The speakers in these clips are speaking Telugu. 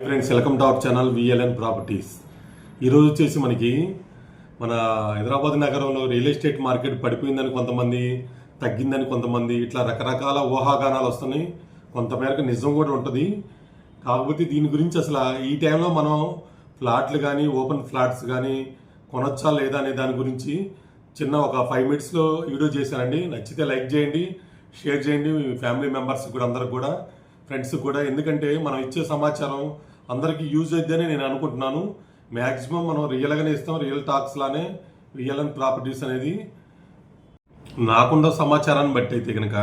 Friends welcome to our channel VLN properties ఈరోజు వచ్చేసి మనకి మన హైదరాబాద్ నగరంలో రియల్ ఎస్టేట్ మార్కెట్ పడిపోయిందని కొంతమంది తగ్గిందని కొంతమంది ఇట్లా రకరకాల ఊహాగానాలు వస్తున్నాయి. కొంతమేరకు నిజం కూడా ఉంటుంది. కాకపోతే దీని గురించి అసలు ఈ టైంలో మనం ఫ్లాట్లు కానీ ఓపెన్ ఫ్లాట్స్ కానీ కొనొచ్చా లేదా అనే దాని గురించి చిన్న ఒక ఫైవ్ మినిట్స్లో వీడియో చేశానండి. నచ్చితే లైక్ చేయండి షేర్ చేయండి మీ ఫ్యామిలీ మెంబర్స్ కూడా అందరికి కూడా ఫ్రెండ్స్కి కూడా. ఎందుకంటే మనం ఇచ్చే సమాచారం అందరికీ యూజ్ అయిద్దని నేను అనుకుంటున్నాను. మ్యాక్సిమం మనం రియల్గానే ఇస్తాం. రియల్ టాక్స్ లానే రియల్ అండ్ ప్రాపర్టీస్ అనేది. నాకున్న సమాచారాన్ని బట్టి అయితే కనుక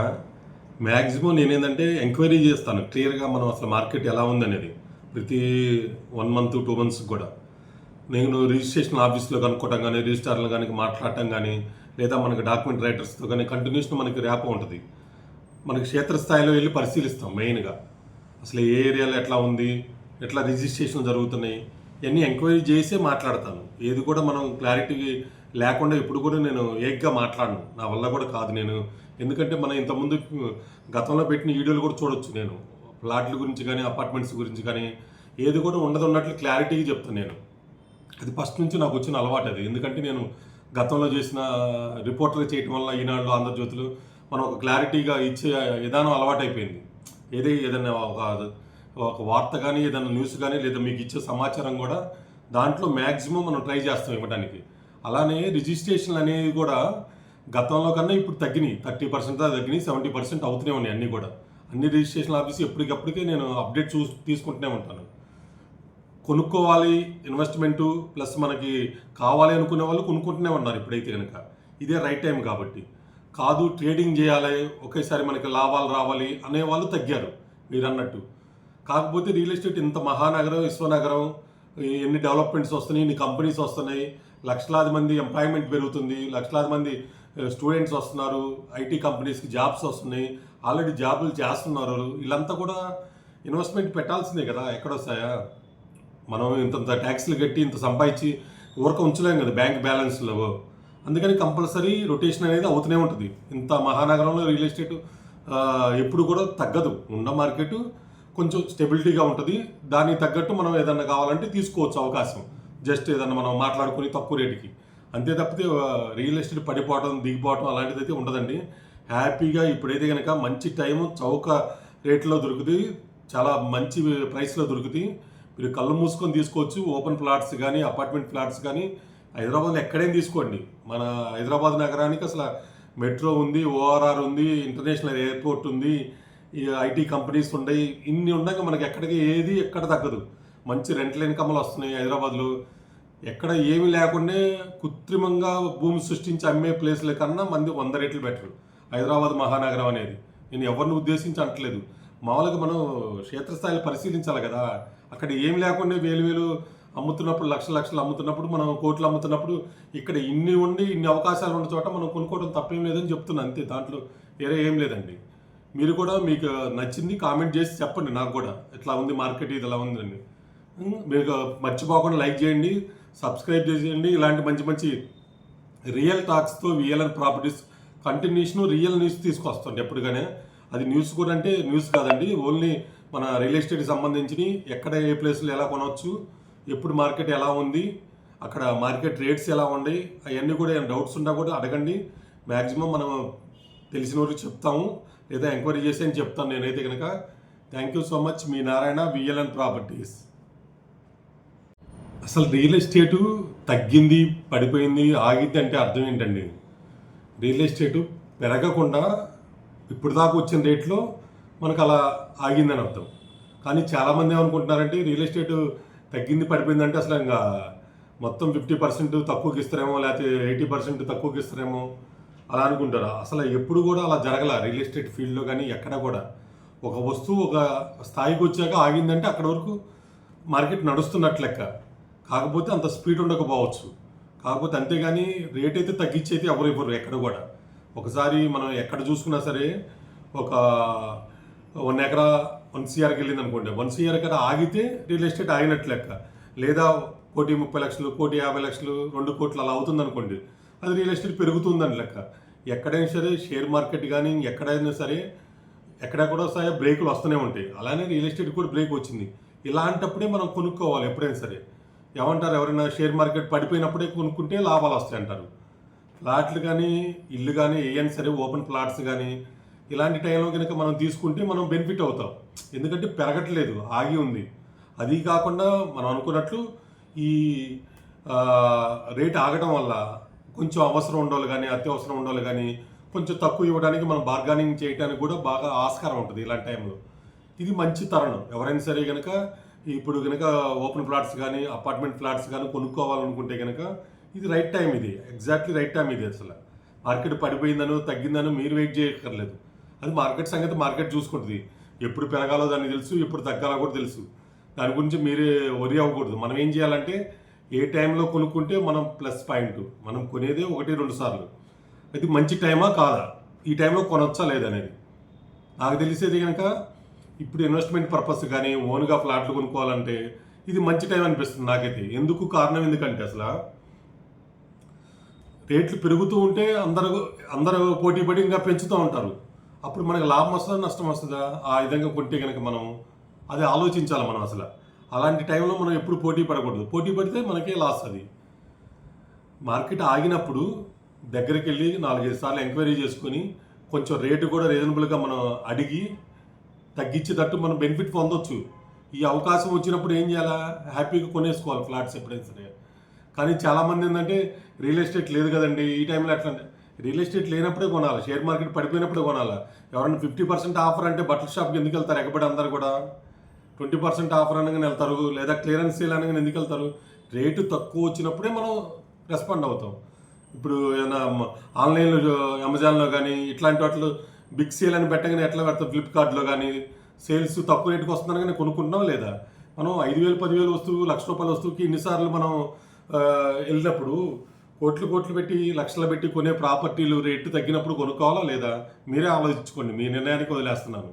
మ్యాక్సిమం నేనేంటంటే ఎంక్వైరీ చేస్తాను. క్లియర్గా మనం అసలు మార్కెట్ ఎలా ఉందనేది. ప్రతి వన్ మంత్ టూ మంత్స్ కూడా. నేను రిజిస్ట్రేషన్ ఆఫీస్లో కనుక్కోవటం కానీ రిజిస్టార్లు కానీ మాట్లాడటం కానీ లేదా మనకి డాక్యుమెంట్ రైటర్స్తో కానీ కంటిన్యూషన్ మనకి ర్యాప్ ఉంటుంది. మనకి క్షేత్రస్థాయిలో వెళ్ళి పరిశీలిస్తాం మెయిన్గా అసలు ఏ ఏరియాలో ఎట్లా ఉంది? ఎట్లా రిజిస్ట్రేషన్ జరుగుతున్నాయి? ఇవన్నీ ఎంక్వైరీ చేసే మాట్లాడతాను. ఏది కూడా మనం క్లారిటీ లేకుండా ఇప్పుడు కూడా నేను ఏగ్గా మాట్లాడను. నా వల్ల కూడా కాదు నేను. ఎందుకంటే మనం ఇంతకుముందు గతంలో పెట్టిన వీడియోలు కూడా చూడొచ్చు నేను. ప్లాట్ల గురించి కానీ అపార్ట్మెంట్స్ గురించి కానీ ఏది కూడా ఉండదు ఉన్నట్లు క్లారిటీగా చెప్తాను నేను. అది ఫస్ట్ నుంచి నాకు వచ్చిన అలవాటు అది. ఎందుకంటే నేను గతంలో చేసిన రిపోర్టర్ చేయటం వల్ల ఈనాడు ఆంధ్రజ్యోతులు మనం ఒక క్లారిటీగా ఇచ్చే విధానం అలవాటైపోయింది. ఏది ఏదైనా ఒక ఒక వార్త కానీ ఏదైనా న్యూస్ కానీ లేదా మీకు ఇచ్చే సమాచారం కూడా దాంట్లో మ్యాక్సిమం మనం ట్రై చేస్తాం ఇవ్వడానికి అలానే రిజిస్ట్రేషన్లు అనేవి కూడా గతంలో కన్నా ఇప్పుడు తగ్గినాయి. థర్టీ పర్సెంట్ తగ్గినాయి సెవెంటీ పర్సెంట్ అవుతూనే ఉన్నాయి అన్నీ కూడా. అన్ని రిజిస్ట్రేషన్ ఆఫీస్ ఎప్పటికప్పటికే నేను అప్డేట్ చూ తీసుకుంటూనే ఉంటాను. కొనుక్కోవాలి ఇన్వెస్ట్మెంటు ప్లస్ మనకి కావాలి అనుకునే వాళ్ళు కొనుక్కుంటూనే ఉన్నారు ఇప్పుడైతే కనుక ఇదే రైట్ టైం కాబట్టి. కాదు ట్రేడింగ్ చేయాలి ఒకేసారి మనకి లాభాలు రావాలి అనే వాళ్ళు తగ్గారు. మీరు అన్నట్టు కాకపోతే రియల్ ఎస్టేట్ ఇంత మహానగరం విశ్వనగరం ఎన్ని డెవలప్మెంట్స్ వస్తున్నాయి ఎన్ని కంపెనీస్ వస్తున్నాయి లక్షలాది మంది ఎంప్లాయ్మెంట్ పెరుగుతుంది లక్షలాది మంది స్టూడెంట్స్ వస్తున్నారు ఐటీ కంపెనీస్కి జాబ్స్ వస్తున్నాయి ఆల్రెడీ జాబులు చేస్తున్నారు. వీళ్ళంతా కూడా ఇన్వెస్ట్మెంట్ పెట్టాల్సిందే కదా ఎక్కడొస్తాయా మనం ఇంతంత ట్యాక్స్లు కట్టి ఇంత సంపాదించి ఊరక ఉంచలేం కదా బ్యాంక్ బ్యాలెన్స్లో అందుకని కంపల్సరీ రొటేషన్ అనేది అవుతూనే ఉంటుంది. ఇంత మహానగరంలో రియల్ ఎస్టేట్ ఎప్పుడు కూడా తగ్గదు. ఉన్న మార్కెట్ కొంచెం స్టెబిలిటీగా ఉంటుంది. దానికి తగ్గట్టు మనం ఏదన్నా కావాలంటే తీసుకోవచ్చు అవకాశం. జస్ట్ ఏదన్నా మనం మాట్లాడుకుని తక్కువ రేటుకి. అంతే తప్పితే రియల్ ఎస్టేట్ పడిపోవటం దిగిపోవటం అలాంటిది అయితే ఉండదండి. హ్యాపీగా ఇప్పుడైతే కనుక మంచి టైం చౌక రేట్లో దొరుకుతుంది. చాలా మంచి ప్రైస్లో దొరుకుతాయి మీరు కళ్ళు మూసుకొని తీసుకోవచ్చు. ఓపెన్ ఫ్లాట్స్ కానీ అపార్ట్మెంట్ ఫ్లాట్స్ కానీ హైదరాబాద్లో ఎక్కడైనా తీసుకోండి. మన హైదరాబాద్ నగరానికి అసలు మెట్రో ఉంది ఓఆర్ఆర్ ఉంది ఇంటర్నేషనల్ ఎయిర్పోర్ట్ ఉంది. ఐటీ కంపెనీస్ ఉన్నాయి ఇన్ని ఉండగా మనకి ఎక్కడికి ఏది ఎక్కడ తగ్గదు. మంచి రెంట్ల ఇన్కమ్లు వస్తున్నాయి హైదరాబాద్లో. ఎక్కడ ఏమీ లేకుండా కృత్రిమంగా భూమి సృష్టించి అమ్మే ప్లేస్ల కన్నా మంది వంద రేట్లు బెటర్. హైదరాబాద్ మహానగరం అనేది. నేను ఎవరిని ఉద్దేశించి అంటలేదు. మామూలుగా మనం క్షేత్రస్థాయిలో పరిశీలించాలి కదా. అక్కడ ఏం లేకుండా వేలు వేలు అమ్ముతున్నప్పుడు లక్ష లక్షలు అమ్ముతున్నప్పుడు మనం కోట్లు అమ్ముతున్నప్పుడు ఇక్కడ ఇన్ని ఉండి ఇన్ని అవకాశాలు ఉన్న చోట మనం కొనుక్కోవడం తప్పేం లేదని చెప్తున్నాను అంతే. దాంట్లో వేరే ఏం లేదండి. మీరు కూడా మీకు నచ్చింది కామెంట్ చేసి చెప్పండి నాకు కూడా. ఇట్లా ఉంది మార్కెట్ ఇది ఇలా ఉందండి మీరు మర్చిపోకుండా లైక్ చేయండి సబ్స్క్రైబ్ చేసేయండి. ఇలాంటి మంచి మంచి real టాక్స్తో VLN properties continuation real news తీసుకొస్తుంది ఎప్పటికైనా అది న్యూస్ కూడా అంటే న్యూస్ కాదండి. ఓన్లీ మన రియల్ ఎస్టేట్కి సంబంధించి ఎక్కడ ఏ ప్లేస్లో ఎలా కొనవచ్చు ఎప్పుడు మార్కెట్ ఎలా ఉంది అక్కడ మార్కెట్ రేట్స్ ఎలా ఉన్నాయి అవన్నీ కూడా ఏమైనా డౌట్స్ ఉన్నా కూడా అడగండి. మ్యాక్సిమం మనం తెలిసిన వరకు చెప్తాము. లేదా ఎంక్వైరీ చేసి అని చెప్తాను నేనైతే కనుక థ్యాంక్ యూ సో మచ్ మీ నారాయణ విఎల్ఎన్ ప్రాపర్టీస్ అసలు రియల్ ఎస్టేటు తగ్గింది పడిపోయింది ఆగింది అంటే అర్థం ఏంటండి? రియల్ ఎస్టేటు పెరగకుండా ఇప్పుడు దాకా వచ్చిన రేట్లో మనకు అలా ఆగిందని అర్థం. కానీ చాలామంది ఏమనుకుంటున్నారంటే రియల్ ఎస్టేట్ తగ్గింది పడిపోయిందంటే అసలు ఇంకా మొత్తం ఫిఫ్టీ పర్సెంట్ తక్కువకి ఇస్తారేమో లేకపోతే ఎయిటీ పర్సెంట్ తక్కువకి ఇస్తారేమో. అలా అనుకుంటారు. అసలు ఎప్పుడు కూడా అలా జరగల రియల్ ఎస్టేట్ ఫీల్డ్లో కానీ ఎక్కడ కూడా. ఒక వస్తువు ఒక స్థాయికి వచ్చాక ఆగిందంటే అక్కడ వరకు మార్కెట్ నడుస్తున్నట్లు లెక్క. కాకపోతే అంత స్పీడ్ ఉండకపోవచ్చు. కాకపోతే అంతేగాని రేట్ అయితే తగ్గించైతే ఎవరు ఇవ్వరు ఎక్కడ కూడా. ఒకసారి మనం ఎక్కడ చూసుకున్నా సరే ఒక వన్ ఎకరా వన్ సిఆర్కి వెళ్ళింది అనుకోండి. వన్ సిఆర్ కదా ఆగితే రియల్ ఎస్టేట్ ఆగినట్లు లెక్క. లేదా కోటి ముప్పై లక్షలు కోటి యాభై లక్షలు రెండు కోట్లు అలా అవుతుంది అనుకోండి. అది రియల్ ఎస్టేట్ పెరుగుతుందని లెక్క. ఎక్కడైనా సరే షేర్ మార్కెట్ కానీ ఎక్కడైనా సరే ఎక్కడ కూడా సరే బ్రేకులు వస్తూనే ఉంటాయి. అలానే రియల్ ఎస్టేట్ కూడా బ్రేక్ వచ్చింది. ఇలాంటప్పుడే మనం కొనుక్కోవాలి ఎప్పుడైనా సరే. ఏమంటారు ఎవరైనా షేర్ మార్కెట్ పడిపోయినప్పుడే కొనుక్కుంటే లాభాలు వస్తాయి అంటారు. ఫ్లాట్లు కానీ ఇల్లు కానీ ఏమైనా సరే ఓపెన్ ఫ్లాట్స్ కానీ ఇలాంటి టైంలో కనుక మనం తీసుకుంటే మనం బెనిఫిట్ అవుతాం. ఎందుకంటే పెరగట్లేదు ఆగి ఉంది. అది కాకుండా మనం అనుకున్నట్లు ఈ రేట్ ఆగడం వల్ల కొంచెం అవసరం ఉండాలి కానీ అత్యవసరం ఉండాలి కానీ కొంచెం తక్కువ ఇవ్వడానికి మనం బార్గానింగ్ చేయడానికి కూడా బాగా ఆస్కారం ఉంటుంది ఇలాంటి టైంలో ఇది మంచి తరుణం. ఎవరైనా సరే కనుక ఇప్పుడు కనుక ఓపెన్ ఫ్లాట్స్ కానీ అపార్ట్మెంట్ ఫ్లాట్స్ కానీ కొనుక్కోవాలనుకుంటే కనుక ఇది రైట్ టైం ఇది. ఎగ్జాక్ట్లీ రైట్ టైం ఇది అసలు. మార్కెట్ పడిపోయిందనో తగ్గిందనో మీరు వెయిట్ చేయక్కర్లేదు. అది మార్కెట్ సంగతి మార్కెట్ చూసుకుంటుంది. ఎప్పుడు పెరగాలో దాన్ని తెలుసు ఎప్పుడు తగ్గాలో కూడా తెలుసు. దాని గురించి మీరే వరి అవ్వకూడదు. మనం ఏం చేయాలంటే ఏ టైంలో కొనుక్కుంటే మనం ప్లస్ పాయింట్ మనం కొనేదే ఒకటి రెండు సార్లు. అది మంచి టైమా కాదా? ఈ టైంలో కొనొచ్చా లేదనేది నాకు తెలిసేది కనుక ఇప్పుడు ఇన్వెస్ట్మెంట్ పర్పస్ కానీ ఓన్గా ఫ్లాట్లు కొనుక్కోవాలంటే ఇది మంచి టైం అనిపిస్తుంది నాకైతే. ఎందుకు కారణం ఎందుకంటే అసలు రేట్లు పెరుగుతూ ఉంటే అందరూ అందరూ పోటీ పడి ఇంకా పెంచుతూ ఉంటారు. అప్పుడు మనకి లాభం వస్తుందా నష్టం వస్తుందా? ఆ విధంగా కొంటే కనుక మనం అది ఆలోచించాలి మనం అసలు. అలాంటి టైంలో మనం ఎప్పుడు పోటీ పడకూడదు. పోటీ పడితే మనకే లాస్ అది. మార్కెట్ ఆగినప్పుడు దగ్గరికి వెళ్ళి నాలుగైదు సార్లు ఎంక్వైరీ చేసుకొని కొంచెం రేటు కూడా రీజనబుల్గా మనం అడిగి తగ్గించేటట్టు మనం బెనిఫిట్ పొందొచ్చు. ఈ అవకాశం వచ్చినప్పుడు ఏం చేయాలా? హ్యాపీగా కొనేసుకోవాలి ఫ్లాట్స్ ఎప్పుడైనా సరే. కానీ చాలామంది ఏంటంటే రియల్ ఎస్టేట్ లేదు కదండి ఈ టైంలో ఎట్లా రియల్ ఎస్టేట్ లేనప్పుడే కొనాలి? షేర్ మార్కెట్ పడిపోయినప్పుడే కొనాలి? ఎవరైనా ఫిఫ్టీ పర్సెంట్ ఆఫర్ అంటే బట్టల షాప్కి ఎందుకు వెళ్తారు? ఎగబడి అందరు కూడా. ట్వంటీ పర్సెంట్ ఆఫర్ అనగానే వెళ్తారు లేదా క్లియరెన్స్ సేల్ అనగానే ఎందుకు వెళ్తారు? రేటు తక్కువ వచ్చినప్పుడే మనం రెస్పాండ్ అవుతాం. ఇప్పుడు ఏమైనా ఆన్లైన్లో అమెజాన్లో కానీ ఇట్లాంటి వాటిలో బిగ్ సేల్ అని పెట్టగానే ఎట్లా పెడతాం? ఫ్లిప్కార్ట్లో కానీ సేల్స్ తక్కువ రేటుకి వస్తుందని కానీ కొనుక్కుంటున్నాం లేదా? మనం ఐదు వేలు పదివేలు వస్తువు లక్ష రూపాయల వస్తువుకి ఇన్నిసార్లు మనం వెళ్ళినప్పుడు కోట్లు కోట్లు పెట్టి లక్షలు పెట్టి కొనే ప్రాపర్టీలు రేటు తగ్గినప్పుడు కొనుక్కోవాలా లేదా? మీరే ఆలోచించుకోండి. మీ నిర్ణయానికి వదిలేస్తున్నాను.